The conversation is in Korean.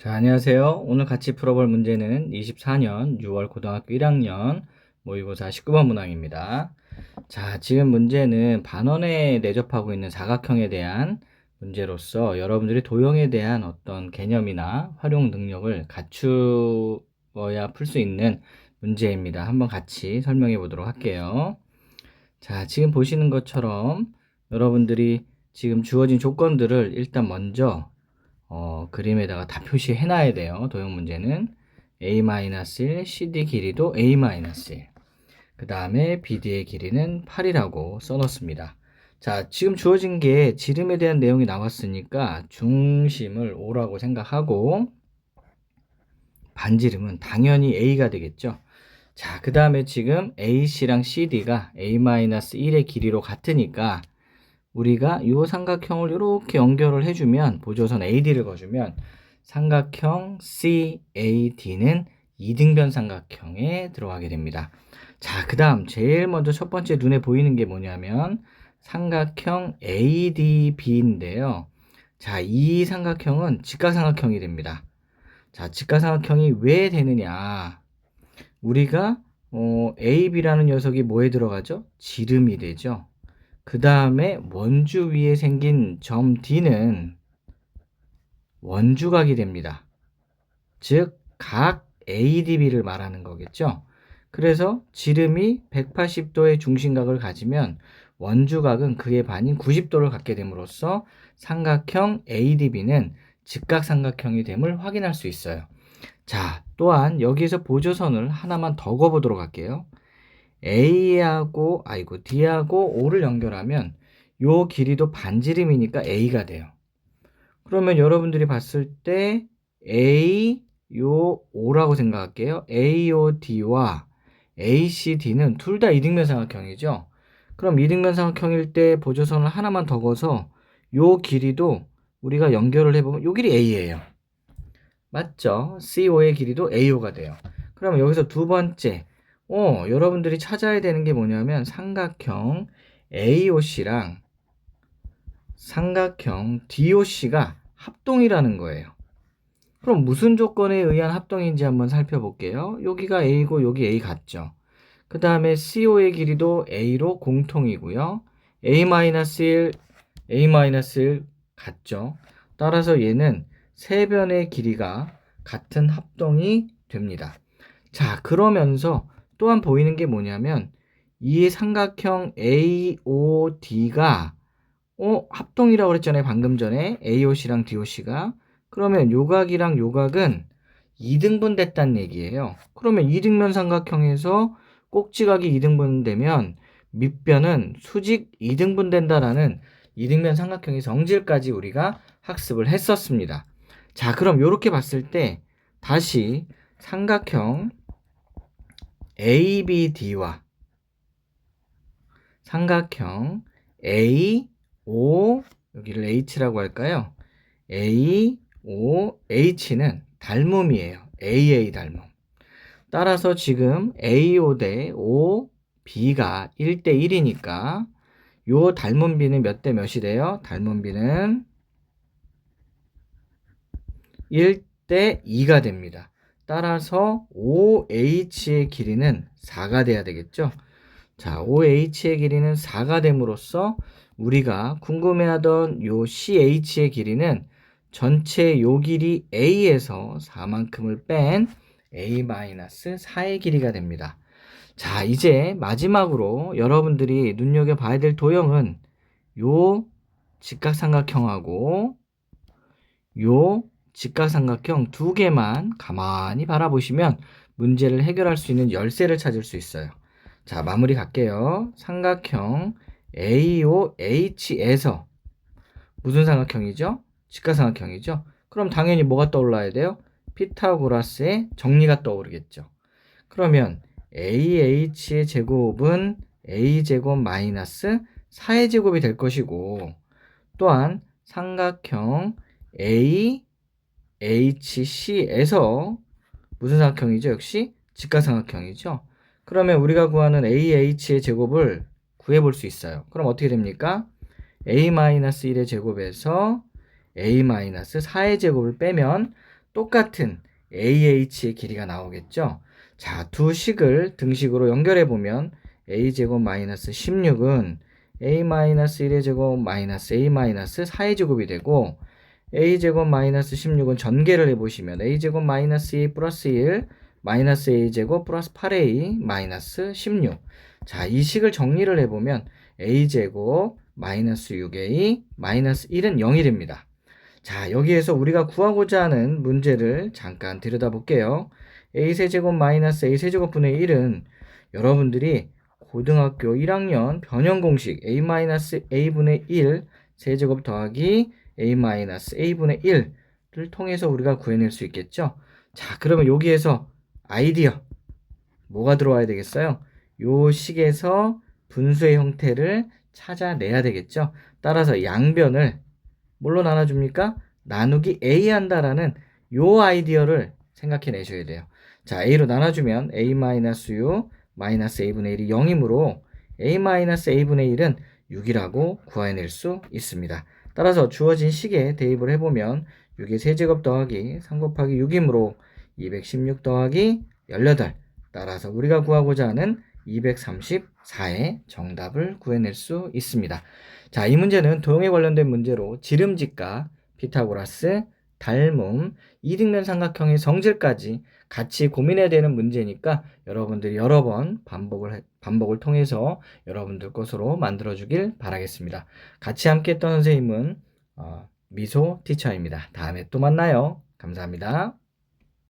자, 안녕하세요. 오늘 같이 풀어볼 문제는 24년 6월 고등학교 1학년 모의고사 19번 문항입니다. 자, 지금 문제는 반원에 내접하고 있는 사각형에 대한 문제로서 여러분들이 도형에 대한 어떤 개념이나 활용 능력을 갖추어야 풀 수 있는 문제입니다. 한번 같이 설명해 보도록 할게요. 자, 지금 보시는 것처럼 여러분들이 지금 주어진 조건들을 일단 먼저 어, 그림에다가 다 표시해 놔야 돼요. 도형 문제는 a-1, cd 길이도 a-1. 그 다음에 BD의 길이는 8이라고 써놓습니다. 자, 지금 주어진 게 지름에 대한 내용이 나왔으니까 중심을 O라고 생각하고 반지름은 당연히 A가 되겠죠. 자, 그 다음에 지금 AC랑 CD가 A-1의 길이로 같으니까 우리가 이 삼각형을 이렇게 연결을 해주면 보조선 AD를 거주면 삼각형 CAD는 이등변 삼각형에 들어가게 됩니다. 자, 그 다음 제일 먼저 첫 번째 눈에 보이는 게 뭐냐면 삼각형 ADB인데요. 자, 이 삼각형은 직각삼각형이 됩니다. 자, 직각삼각형이 왜 되느냐? 우리가 어, AB라는 녀석이 뭐에 들어가죠? 지름이 되죠. 그 다음에 원주 위에 생긴 점 D는 원주각이 됩니다. 즉, 각 ADB를 말하는 거겠죠. 그래서 지름이 180도의 중심각을 가지면 원주각은 그의 반인 90도를 갖게 됨으로써 삼각형 ADB는 직각삼각형이 됨을 확인할 수 있어요. 자, 또한 여기에서 보조선을 하나만 더 그어보도록 할게요. A하고 아이고 D하고 O를 연결하면 요 길이도 반지름이니까 A가 돼요. 그러면 여러분들이 봤을 때 A 요 O라고 생각할게요. AOD와 ACD는 둘 다 이등변 삼각형이죠. 그럼 이등변 삼각형일 때 보조선을 하나만 더 거서 요 길이도 우리가 연결을 해보면 요 길이 A예요. 맞죠? CO의 길이도 AO가 돼요. 그러면 여기서 두 번째 어, 여러분들이 찾아야 되는 게 뭐냐면 삼각형 AOC랑 삼각형 DOC가 합동이라는 거예요. 그럼 무슨 조건에 의한 합동인지 한번 살펴볼게요. 여기가 A고 여기 A 같죠. 그 다음에 CO의 길이도 A로 공통이고요. A-1, A-1 같죠. 따라서 얘는 세 변의 길이가 같은 합동이 됩니다. 자, 그러면서 또한 보이는 게 뭐냐면 이 삼각형 AOD가 어, 합동이라고 그랬잖아요. 방금 전에 AOC랑 DOC가. 그러면 요각이랑 요각은 2등분 됐다는 얘기예요. 그러면 이등변 삼각형에서 꼭지각이 2등분 되면 밑변은 수직 2등분 된다라는 이등변 삼각형의 성질까지 우리가 학습을 했었습니다. 자, 그럼 이렇게 봤을 때 다시 삼각형 ABD와 삼각형 AO 여기를 H라고 할까요? AOH는 닮음이에요. AA 닮음. 따라서 지금 AO 대 OB가 1대 1이니까 요 닮은 비는 몇 대 몇이 돼요? 닮은 비는 1대 2가 됩니다. 따라서 OH의 길이는 4가 돼야 되겠죠. 자, OH의 길이는 4가 됨으로써 우리가 궁금해하던 요 CH의 길이는 전체 요 길이 A에서 4만큼을 뺀 A-4의 길이가 됩니다. 자, 이제 마지막으로 여러분들이 눈여겨 봐야 될 도형은 요 직각삼각형하고 요 직각삼각형 두 개만 가만히 바라보시면 문제를 해결할 수 있는 열쇠를 찾을 수 있어요. 자, 마무리 갈게요. 삼각형 AOH에서 무슨 삼각형이죠? 직각삼각형이죠? 그럼 당연히 뭐가 떠올라야 돼요? 피타고라스의 정리가 떠오르겠죠. 그러면 AH의 제곱은 A제곱 마이너스 4의 제곱이 될 것이고 또한 삼각형 A HC에서 무슨 삼각형이죠? 역시 직각삼각형이죠. 그러면 우리가 구하는 AH의 제곱을 구해볼 수 있어요. 그럼 어떻게 됩니까? A-1의 제곱에서 A-4의 제곱을 빼면 똑같은 AH의 길이가 나오겠죠. 자, 두 식을 등식으로 연결해 보면 a제곱 마이너스 16은 a 마이너스 1의 제곱 마이너스 a 마이너스 4의 제곱이 되고 a제곱 마이너스 16은 전개를 해보시면 a제곱 마이너스 2 플러스 1 마이너스 a제곱 플러스 8a 마이너스 16 자, 이 식을 정리를 해보면 a제곱 마이너스 6a 마이너스 1은 0이 됩니다. 자, 여기에서 우리가 구하고자 하는 문제를 잠깐 들여다볼게요. a 세제곱 마이너스 a 세제곱 분의 1은 여러분들이 고등학교 1학년 변형 공식 a 마이너스 a분의 1 세제곱 더하기 a 마이너스 a분의 1를 통해서 우리가 구해낼 수 있겠죠. 자, 그러면 여기에서 아이디어 뭐가 들어와야 되겠어요? 요 식에서 분수의 형태를 찾아내야 되겠죠. 따라서 양변을 뭘로 나눠줍니까? 나누기 a 한다라는 요 아이디어를 생각해 내셔야 돼요. 자, a로 나눠주면 a 마이너스 6 마이너스 a분의 1이 0이므로 a 마이너스 a분의 1은 6이라고 구해낼 수 있습니다. 따라서 주어진 식에 대입을 해보면 6의 세제곱 더하기 3 곱하기 6이므로 216 더하기 18 따라서 우리가 구하고자 하는 234의 정답을 구해낼 수 있습니다. 자, 이 문제는 도형에 관련된 문제로 지름직과 피타고라스, 닮음, 이등변 삼각형의 성질까지 같이 고민해야 되는 문제니까 여러분들이 여러 번 반복을 해- 반복을 통해서 여러분들 것으로 만들어 주길 바라겠습니다. 같이 함께 했던 선생님은 어, 미소 티처입니다. 다음에 또 만나요. 감사합니다.